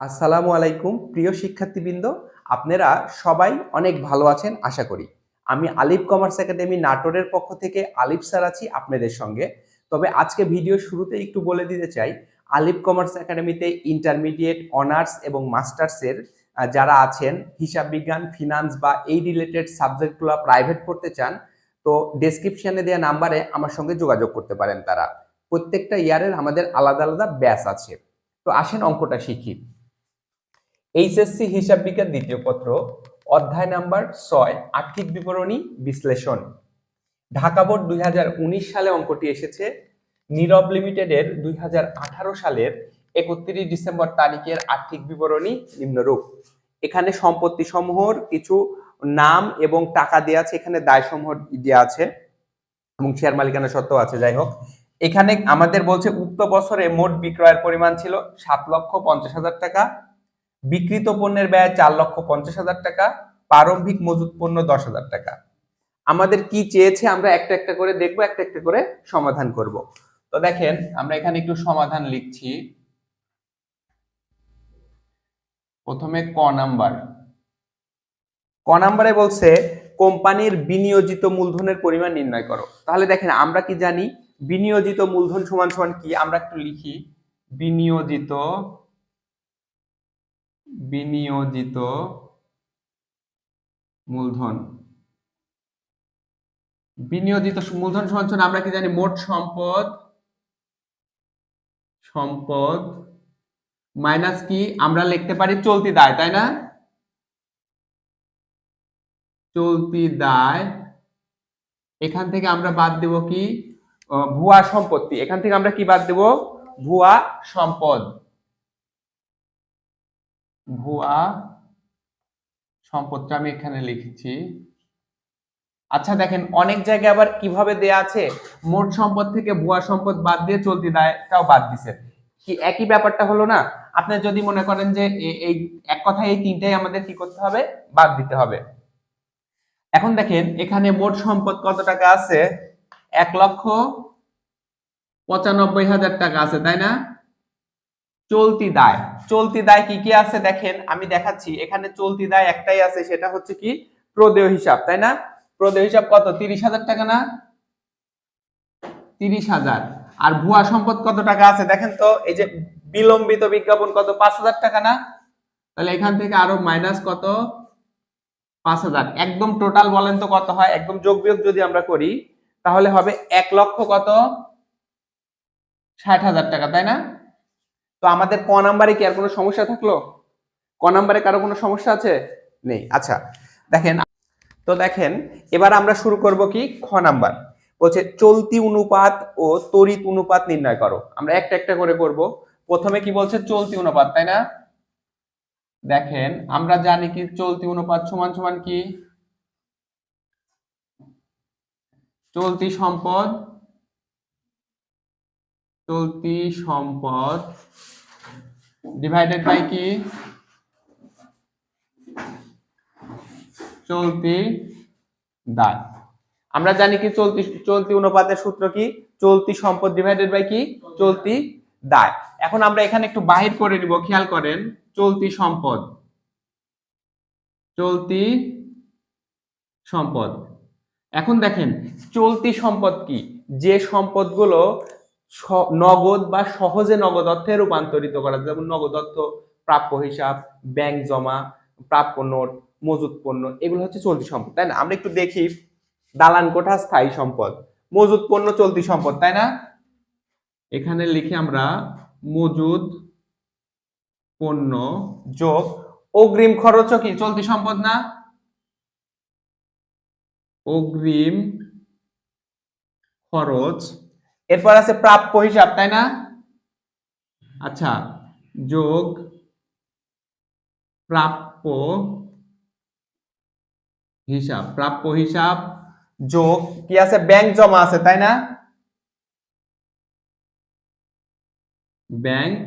আসসালামু আলাইকুম, প্রিয় শিক্ষার্থীবৃন্দ। আপনারা সবাই অনেক ভালো আছেন, আশা করি। আমি আলিফ কমার্স একাডেমি নাটোরের পক্ষ থেকে আলিফ স্যার আছি আপনাদের সঙ্গে। তবে আজকে ভিডিও শুরুতে একটু বলে দিতে চাই, আলিফ কমার্স একাডেমিতে ইন্টারমিডিয়েট, অনার্স এবং মাস্টার্সের যারা আছেন, হিসাব বিজ্ঞান, ফিনান্স বা এই রিলেটেড সাবজেক্টগুলো প্রাইভেট পড়তে চান, তো ডেসক্রিপশানে দেওয়া নাম্বারে আমার সঙ্গে যোগাযোগ করতে পারেন তারা। প্রত্যেকটা ইয়ারের আমাদের আলাদা আলাদা ব্যাস আছে। তো আসেন অঙ্কটা শিখি। এইচএসসি হিসাব বিজ্ঞান দ্বিতীয় পত্র, অধ্যায় নাম্বার ছয়, আর্থিক বিবরণী বিশ্লেষণ। ঢাকা বোর্ড দুই হাজার উনিশ সালে অঙ্কটি এসেছে। নীরব লিমিটেডের দুই হাজার আঠারো সালের একত্রিশ ডিসেম্বর তারিখের আর্থিক বিবরণী নিম্নরূপ। এখানে সম্পত্তি সমূহর কিছু নাম এবং টাকা দেওয়া আছে, এখানে দায় সমূহ দেওয়া আছে এবং শেয়ার মালিকানা সত্ত্বেও আছে। যাই হোক, এখানে আমাদের বলছে উক্ত বছরে মোট বিক্রয়ের পরিমাণ ছিল সাত লক্ষ পঞ্চাশ হাজার টাকা। বিক্রিত পণ্যের ব্যয় চার লক্ষ পঞ্চাশ হাজার টাকা, প্রারম্ভিক মজুত পণ্য দশ হাজার টাকা। আমাদের কি চেয়েছে আমরা একটা একটা করে দেখব, একটা একটা করে সমাধান করব। তো দেখেন, আমরা এখানে একটু সমাধান লিখছি। প্রথমে ক নাম্বার। ক নাম্বারে বলছে, কোম্পানির বিনিয়োজিত মূলধনের পরিমাণ নির্ণয় করো। তাহলে দেখেন, আমরা কি জানি? বিনিয়োজিত মূলধন সমান সমান কি? আমরা একটু লিখি। বিনিয়োজিত বিনিয়োজিত মূলধন। বিনিয়োজিত মূলধন সমান আমরা কি জানি? মোট সম্পদ সম্পদ মাইনাস কি? আমরা লিখতে পারি চলতি দায়, তাই না? চলতি দায়। এখান থেকে আমরা বাদ দেব কি? ভুয়া সম্পত্তি। এখান থেকে আমরা কি বাদ দেব? ভুয়া সম্পদ। ভুয়া সম্পদটা আমি এখানে লিখেছি। আচ্ছা দেখেন, অনেক জায়গায় আবার কীভাবে দেয়া আছে? মোট সম্পদ থেকে ভুয়া সম্পদ বাদ দিয়ে চলতি দায়টাও বাদ দিছে। কি একই ব্যাপারটা হলো না? আপনি যদি মনে করেন যে এই এক কথায় এই তিনটাই আমাদের কি করতে হবে? বাদ দিতে হবে। এখন দেখেন, এখানে মোট সম্পদ কত টাকা আছে? এক লক্ষ পঁচানব্বই হাজার টাকা আছে, তাই না? চলতি দায়। চলতি দায় কি কি আছে দেখেন? আমি দেখাচ্ছি, এখানে চলতি দায় একটাই আছে, সেটা হচ্ছে কি? প্রদেয় হিসাব, তাই না? প্রদেয় হিসাব কত? তিরিশ হাজার টাকা না? তিরিশ হাজার। আর ভুয়া সম্পদ কত টাকা আছে দেখেন তো? এই যে বিলম্বিত বিজ্ঞাপন কত? পাঁচ হাজার টাকা না? তাহলে এখান থেকে আরও মাইনাস কত? পাঁচ হাজার। একদম টোটাল বলেন তো কত হয়? একদম যোগ বিয়োগ যদি আমরা করি, তাহলে হবে এক লক্ষ কত? ষাট হাজার টাকা, তাই না? তো আমাদের ক নাম্বারে কি আর কোনো সমস্যা থাকল? ক নাম্বারে কারও কোনো সমস্যা আছে? নেই। আচ্ছা দেখেন, তো দেখেন, এবার আমরা শুরু করব কি? খ নাম্বার। বলছে, চলতি অনুপাত ও তড়িৎ অনুপাত নির্ণয় করো। আমরা একটা একটা করে করব। প্রথমে কি বলছে? চলতি অনুপাত, তাই না? দেখেন, আমরা জানি কি চলতি অনুপাত সমান সমান কি? চলতি সম্পদ চলতি সম্পদ ডিভাইডেড বাই কি? চলতি দায় আমরা জানি কি চলতি চলতি অনুপাতের সূত্র কি? চলতি সম্পদ ডিভাইডেড বাই কি? চলতি দায় এখন আমরা এখানে একটু বাহির করে নিব, খেয়াল করেন, চলতি সম্পদ। চলতি সম্পদ। এখন দেখেন, চলতি সম্পদ কি? যে সম্পদগুলো নগদ বা সহজে নগদ অর্থে রূপান্তরিত করা যেমন নগদ অর্থ, প্রাপ্য হিসাব, ব্যাংক জমা, প্রাপ্য নোট, মজুত পণ্য, এগুলো হচ্ছে চলতি সম্পদ, তাই না? আমরা একটু দেখি, দালান কোঠা, স্থায়ী সম্পদ। মজুত পণ্য, চলতি সম্পদ, তাই না? এখানে লিখি আমরা মজুদ পণ্য যোগ, অগ্রিম খরচও কি, চলতি সম্পদ না? অগ্রিম খরচ এরপর আছে প্রাপ্য হিসাব, তাই না? আচ্ছা যোগ প্রাপ্য হিসাব প্রাপ্য হিসাব যোগ, কি আছে? ব্যাংক জমা আছে, তাই না? ব্যাংক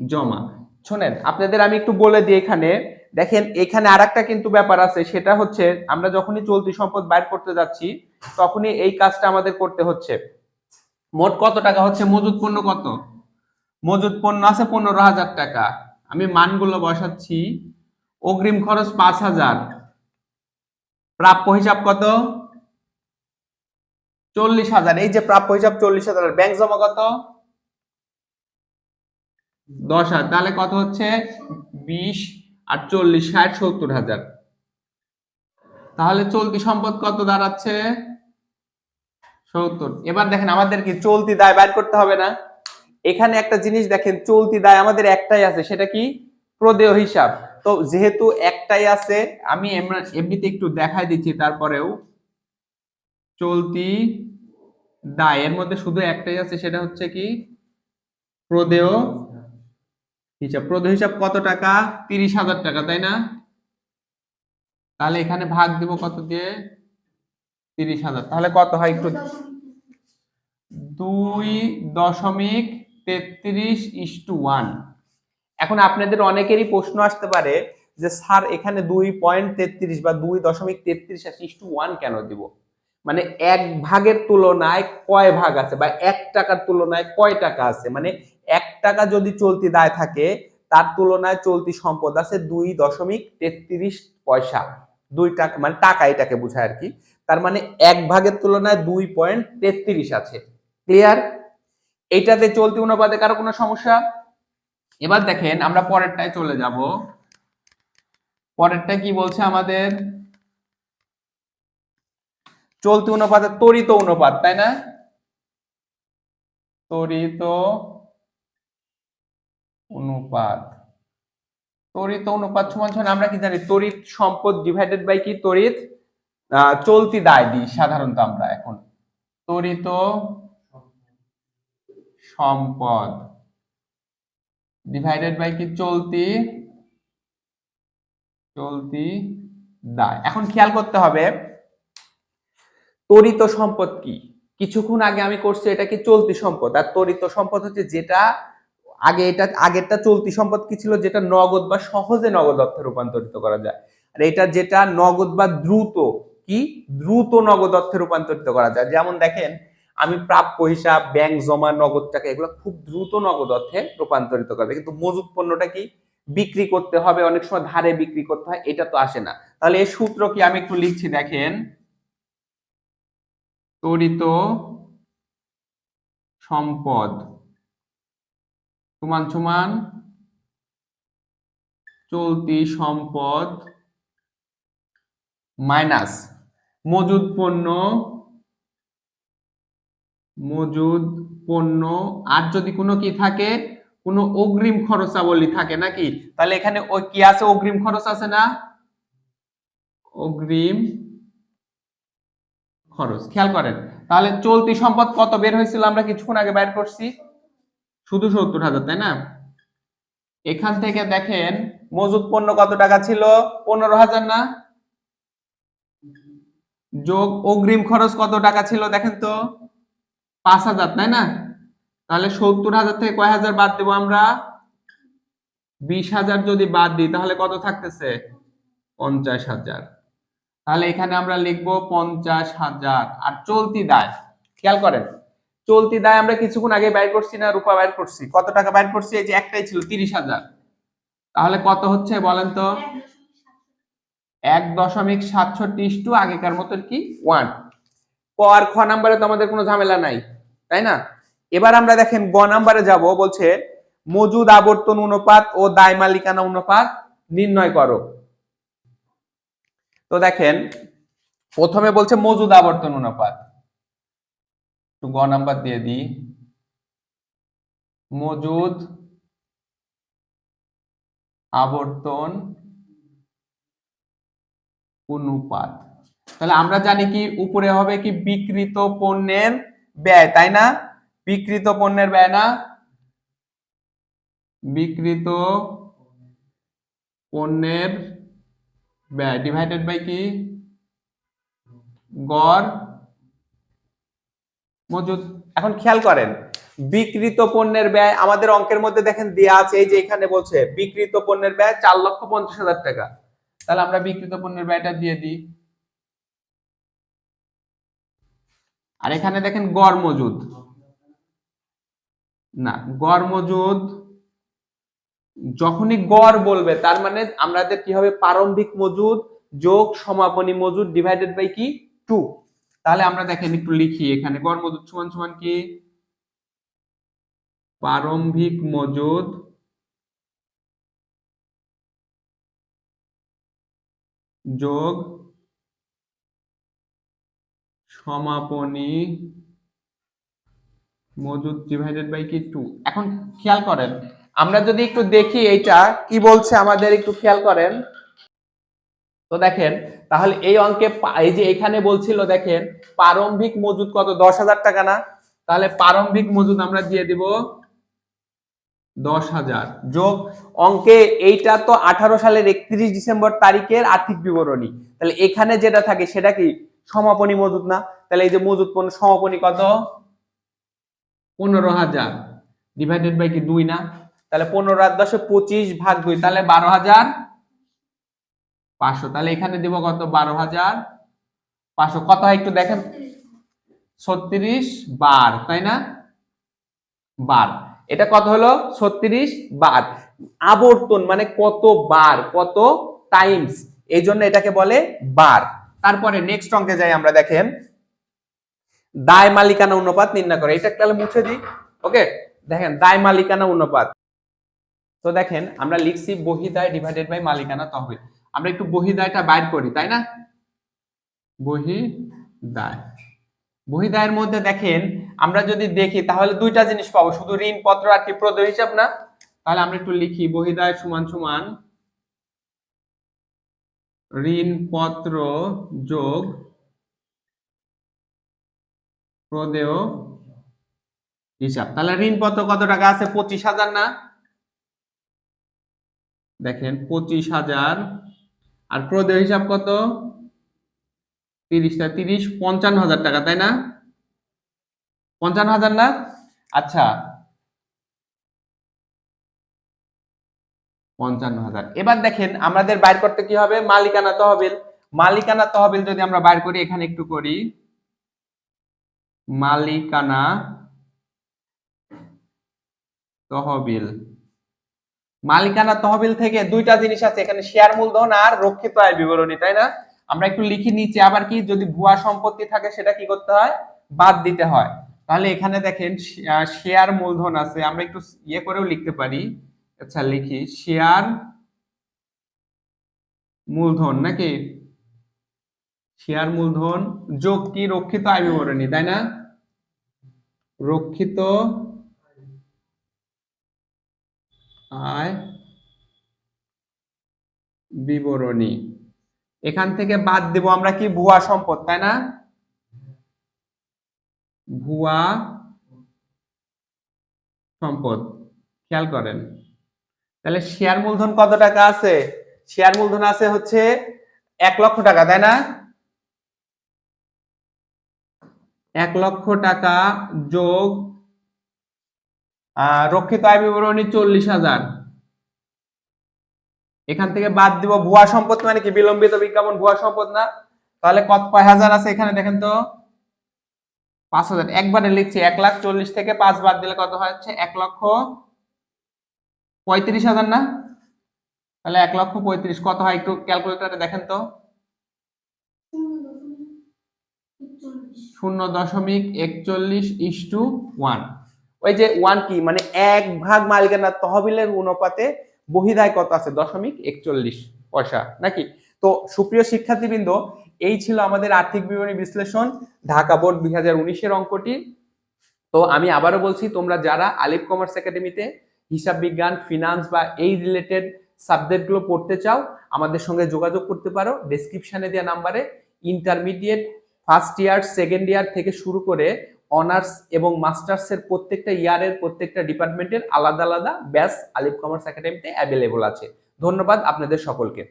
জমা। শোনেন, আপনাদের আমি একটু বলে দিই এখানে। দেখেন, এখানে আরেকটা কিন্তু ব্যাপার আছে, সেটা হচ্ছে আমরা যখনই চলতি সম্পদ বাইর করতে যাচ্ছি, তখনই এই কাজটা আমাদের করতে হচ্ছে। মোট কত টাকা হচ্ছে? মজুত পণ্য কত? মজুত পণ্য আছে পনেরো হাজার টাকা। আমি মানগুলো বসাচ্ছি। অগ্রিম খরচ পাঁচ হাজার। প্রাপ্য হিসাব কত? চল্লিশ হাজার। এই যে প্রাপ্য হিসাব চল্লিশ হাজার। ব্যাংক জমা কত? দশ হাজার। তাহলে কত হচ্ছে? বিশ আর চল্লিশ, ষাট, সত্তর হাজার। তাহলে চলতি সম্পদ কত দাঁড়াচ্ছে? সত্তর। এবার দেখেন আমাদের কি চলতি দায় বাইর করতে হবে না। এখানে একটা জিনিস দেখেন, চলতি দায় আমাদের একটাই আছে, সেটা কি? প্রদেয় হিসাব। তো যেহেতু একটাই আছে, আমি এমনিতে একটু দেখাই দিচ্ছি, তারপরেও চলতি দায়, এর মধ্যে শুধু একটাই আছে, সেটা হচ্ছে কি? প্রদেয় হিসাব। প্রদেয় হিসাব কত টাকা? তিরিশ হাজার টাকা, তাই না? তাহলে এখানে ভাগ দিব কত দিয়ে? তিরিশ হাজার। তাহলে কত হয় একটু? দুই দশমিক তেত্রিশ ইস টু ওয়ান। এখন আপনাদের অনেকেরই প্রশ্ন আসতে পারে যে, স্যার, এখানে দুই পয়েন্ট তেত্রিশ বা দুই দশমিক তেত্রিশ ইস টু ওয়ান কেন দিব? মানে এক ভাগের তুলনায় কয় ভাগ আছে বা এক টাকার তুলনায় কয় টাকা আছে? মানে এক টাকা যদি চলতি দায় থাকে, তার তুলনায় চলতি সম্পদ আছে দুই দশমিক তেত্রিশ পয়সা। দুই টাকা মানে টাকা এটাকে বোঝায় আর কি। তার মানে এক ভাগের তুলনায় দুই পয়েন্ট তেত্রিশ আছে। ক্লিয়ার এইটাতে চলতি অনুপাতে কারও কোনো সমস্যা? এবার দেখেন, আমরা পরেরটায় চলে যাব। পরেরটা কি বলছে আমাদের? চলতি অনুপাতে তরিত অনুপাত, তাই না? তরিত অনুপাত। তড়িৎ অনুপাত সমান সমান আমরা কি জানি? তড়িৎ সম্পদ ডিভাইডেড বাই কি? তড়িৎ চলতি দায় দিই, সাধারণত আমরা এখন। তড়িত সম্পদ। ডিভাইডেড বাই কি? চলতি চলতি দায়। এখন খেয়াল করতে হবে তরিত সম্পদ কি? কিছুক্ষণ আগে আমি করছি, এটা কি চলতি সম্পদ? আর তরিত সম্পদ হচ্ছে যেটা, আগে এটা, আগেরটা চলতি সম্পদ কি ছিল? যেটা নগদ বা সহজে নগদ অর্থে রূপান্তরিত করা যায়। আর এটা যেটা নগদ বা দ্রুত কি দ্রুত নগদ অর্থে রূপান্তরিত করা যায়। যেমন দেখেন, আমি প্রাপ্য হিসাব, ব্যাংক জমা, নগদ টাকা, এগুলো খুব দ্রুত নগদ অর্থে রূপান্তরিত করা যায়। কিন্তু মজুত পণ্যটা কি বিক্রি করতে হবে, অনেক সময় ধারে বিক্রি করতে হয়, এটা তো আসে না। তাহলে এই সূত্র কি আমি একটু লিখছি, দেখেন। তরিত সম্পদ, সমান সমান চলতি সম্পদ মাইনাস মজুদ পণ্য মজুদ পণ্য। আর যদি কোনো কি থাকে, কোনো অগ্রিম খরচাবলী থাকে নাকি? তাহলে এখানে ওই কি আছে? অগ্রিম খরচ আছে না? অগ্রিম খরচ। খেয়াল করেন। তাহলে চলতি সম্পদ কত বের হয়েছিল? আমরা কিছুক্ষণ আগে বাইর করছি। শুধু সত্তর হাজার, তাই না? এখান থেকে দেখেন, মজুদ পণ্য কত টাকা ছিল? পনেরো হাজার না? যোগ অগ্রিম খরচ কত টাকা ছিল দেখেন তো? পাঁচ হাজার, তাই না? তাহলে সত্তর হাজার থেকে কয় হাজার বাদ দেবো আমরা? বিশ হাজার যদি বাদ দিই, তাহলে কত থাকতেছে? পঞ্চাশ হাজার। তাহলে এখানে আমরা লিখব পঞ্চাশ হাজার। আর চলতি দায়, খেয়াল করেন, চলতি দায় আমরা কিছুক্ষণ আগে বাইর করছি না, রূপা বাইর করছি। কত টাকা বাইর করছি? এই যে একটাই ছিল, তিরিশ হাজার। তাহলে কত হচ্ছে বলেন তো? এক দশমিক সাতষট্টি টু আগেকার মতো কি? ওয়ান। ক আর খ নাম্বারে তো আমাদের কোনো ঝামেলা নাই, তাই না? এবার আমরা দেখেন গ নাম্বারে যাব, বলছে মজুদ আবর্তন অনুপাত ও দায় মালিকানা অনুপাত নির্ণয় করো। তো দেখেন, প্রথমে বলছে মজুদ আবর্তন অনুপাত। গ নাম্বার দিয়ে দিই। মজুদ আবর্তন অনুপাত। তাহলে আমরা জানি কি উপরে হবে কি বিকৃত পণ্যের ব্যয়, তাই না? বিকৃত পণ্যের ব্যয় না? বিকৃত পণ্যের ব্যয় ডিভাইডেড বাই কি? গড়। মজুদ এখন খেয়াল করেন, বিকৃত পণ্যের ব্যয় আমাদের অঙ্কের মধ্যে দেখেন দেয়া আছে, এই যে এখানে বলছে, বিকৃত পণ্যের ব্যয় চার লক্ষ পঞ্চাশ হাজার টাকা। তাহলে আমরা বিকৃত পণ্যের ব্যয়টা দিয়ে দিই। আর এখানে দেখেন গড় মজুদ। না, গড় মজুদ যখনই গড় বলবে, তার মানে আমাদের কি হবে? প্রারম্ভিক মজুদ যোগ সমাপনী মজুদ ডিভাইডেড বাই কি? টু তাহলে আমরা দেখেন একটু লিখি এখানে, গড় মজুদ সমান সমান কি? প্রারম্ভিক মজুদ যোগ সমাপনী মজুদ ডিভাইডেড বাই কি? টু এখন খেয়াল করেন, আমরা যদি একটু দেখি এইটা, কি বলছে আমাদের একটু খেয়াল করেন। তো দেখেন, তাহলে এই অঙ্কে এই যে এখানে বলছিল, দেখেন, প্রারম্ভিক মজুদ কত? দশ হাজার টাকা না? তাহলে প্রারম্ভিক মজুদ আমরা দিয়ে দিব দশ হাজার। যোগ অঙ্কে এইটা তো আঠারো সালের একত্রিশ ডিসেম্বর তারিখের আর্থিক বিবরণী। তাহলে এখানে যেটা থাকে সেটা কি? সমাপনী মজুদ না? তাহলে এই যে মজুদ পণ্য সমাপনী কত? পনেরো হাজার। ডিভাইডেড বাই কি দুই না? তাহলে পনেরো আর দশে পঁচিশ ভাগ দুই তাহলে বারো হাজার। পাঁচশো। তাহলে এখানে দিব কত? বারো হাজার। পাঁচশো। কত হয় একটু দেখেন? ছত্রিশ বার তাই না? বার। এটা কত হলো? ছত্রিশ বার। আবর্তন মানে কত বার, কত টাইমস এই জন্য এটাকে বলে বার। তারপরে নেক্সট অঙ্কে যাই আমরা, দেখেন। দায় মালিকানা অনুপাত নির্ণয় করে। এটা তাহলে মুছে দিই। ওকে দেখেন, দায় মালিকানা অনুপাত। তো দেখেন, আমরা লিখছি বহিদায় ডিভাইডেড বাই মালিকানা তহবিল। আমরা একটু বহিদায়টা বাইর করি, তাই না? বহিদায় বহিদায়ের মধ্যে দেখেন আমরা যদি দেখি, তাহলে দুইটা জিনিস পাবো। শুধু ঋণপত্র আর কি প্রদেয় হিসাব না? তাহলে আমরা একটু লিখি, বহিদায় সমান সমান ঋণপত্র যোগ প্রদেয় হিসাব। তাহলে ঋণপত্র কত টাকা আছে? পঁচিশ হাজার না? দেখেন, পঁচিশ হাজার। আর প্রদেয় হিসাব কত? তিরিশটা তিরিশ, পঞ্চান্ন হাজার টাকা, তাই না? পঞ্চান্ন হাজার না? আচ্ছা। পঞ্চান্ন হাজার। এবার দেখেন, আমাদের বাইর করতে কি হবে? মালিকানা তহবিল। মালিকানা তহবিল যদি আমরা বাইর করি, এখানে একটু করি। মালিকানা তহবিল। মালিকানা তহবিল থেকে দুইটা জিনিস আছে। এখানে শেয়ার মূলধন আর রক্ষিত আয় বিবরণী, তাই না? আমরা একটু লিখি নিচে আবার কি? যদি ভুয়া সম্পত্তি থাকে, সেটা কি করতে হয়? বাদ দিতে হয়। তাহলে এখানে দেখেন শেয়ার মূলধন আছে, আমরা একটু ইয়ে করেও লিখতে পারি। আচ্ছা লিখি শেয়ার মূলধন নাকি? শেয়ার মূলধন, যোগ কি? রক্ষিত আয় বিবরণী তাই না? রক্ষিত আয় বিবরণী। এখান থেকে বাদ দেব, আমরা কি ভুয়া সম্পদ, তাই না? ভুয়া সম্পদ। খেয়াল করেন। তাহলে শেয়ার মূলধন কত টাকা আছে? শেয়ার মূলধন আছে হচ্ছে এক লক্ষ টাকা, তাই না? এক লক্ষ টাকা যোগ রক্ষিত আয় বিবরণী চল্লিশ হাজার। এখান থেকে বাদ দিব ভুয়া সম্পদ মানে কি? বিলম্বিত বিজ্ঞাপন ভুয়া সম্পদ না? তাহলে কত, কয় হাজার আছে এখানে দেখেন তো? পাঁচ হাজার। একবারে লিখছি এক লাখ চল্লিশ থেকে পাঁচ বাদ দিলে কত হচ্ছে? এক লক্ষ পঁয়ত্রিশ হাজার না? তাহলে এক লক্ষ পঁয়ত্রিশ। কত হয় একটু ক্যালকুলেটারে দেখেন তো। শূন্য দশমিক একচল্লিশ ইস টু ওয়ান। ওই যে ওয়ান কি? মানে এক ভাগ মালিকানা তহবিলের অনুপাতে বহিদায় কত আছে? দশমিক একচল্লিশ পয়সা, নাকি? তো সুপ্রিয় শিক্ষার্থীবৃন্দ এই ছিল আমাদের আর্থিক বিবরণী বিশ্লেষণ, ঢাকা বোর্ড দুই হাজার উনিশের অঙ্কটি। তো আমি আবারও বলছি, তোমরা যারা আলিফ কমার্স একাডেমিতে হিসাব বিজ্ঞান ফিনান্স বা এই রিলেটেড সাবজেক্টগুলো পড়তে চাও, আমাদের সঙ্গে যোগাযোগ করতে পারো। ডেসক্রিপশনে দেওয়া নাম্বারে intermediate first year second year থেকে শুরু করে অনার্স এবং মাস্টার্সের প্রত্যেকটা ইয়ারের প্রত্যেকটা ডিপার্টমেন্টের আলাদা আলাদা ব্যাস আলিফ কমার্স একাডেমিতে অ্যাভেলেবল আছে। ধন্যবাদ আপনাদের সকলকে।